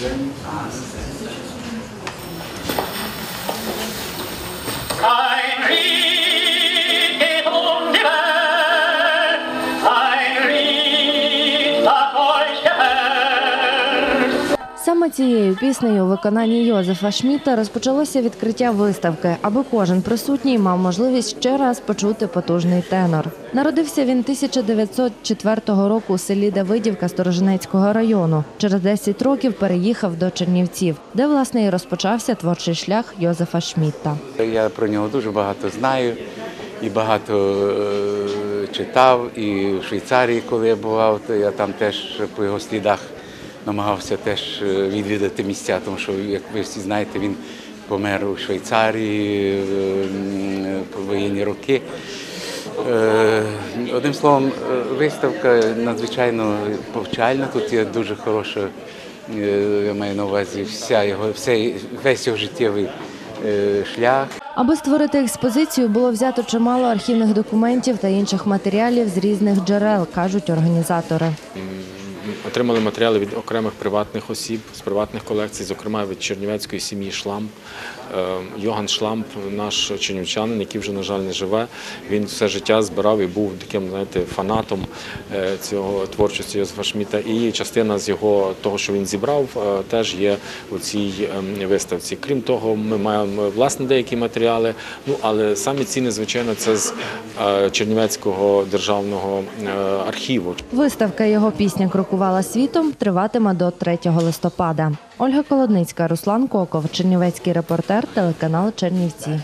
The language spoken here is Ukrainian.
Zen. Саме цією піснею у виконанні Йозефа Шміта розпочалося відкриття виставки, аби кожен присутній мав можливість ще раз почути потужний тенор. Народився він 1904 року у селі Давидівка Сторожинецького району. Через 10 років переїхав до Чернівців, де власне і розпочався творчий шлях Йозефа Шмітта. Я про нього дуже багато знаю і багато е, читав. І в Швейцарії, коли я бував, то я там теж по його слідах намагався теж е, відвідати місця, тому що, як ви всі знаєте, він помер у Швейцарії е, по воєнні роки. Е, Одним словом, е, виставка надзвичайно повчальна. Тут є дуже хороша, е, я маю на увазі, вся його, все, весь його життєвий е, шлях. Аби створити експозицію, було взято чимало архівних документів та інших матеріалів з різних джерел, кажуть організатори. Отримали матеріали від окремих приватних осіб з приватних колекцій, зокрема від чернівецької сім'ї Шламп. Е, Йоган Шламп, наш чернівчанин, який вже, на жаль, не живе. Він все життя збирав і був таким, знаєте, фанатом е, цього творчості Йозефа Шміта. І частина з його того, що він зібрав, е, теж є у цій ем, виставці. Крім того, ми маємо власне деякі матеріали. Ну але самі ціни, звичайно, це з Чернівецького державного архіву. Виставка його пісня крокувала світом триватиме до 3 листопада. Ольга Колодницька, Руслан Коков, Чернівецький репортер, телеканал Чернівці.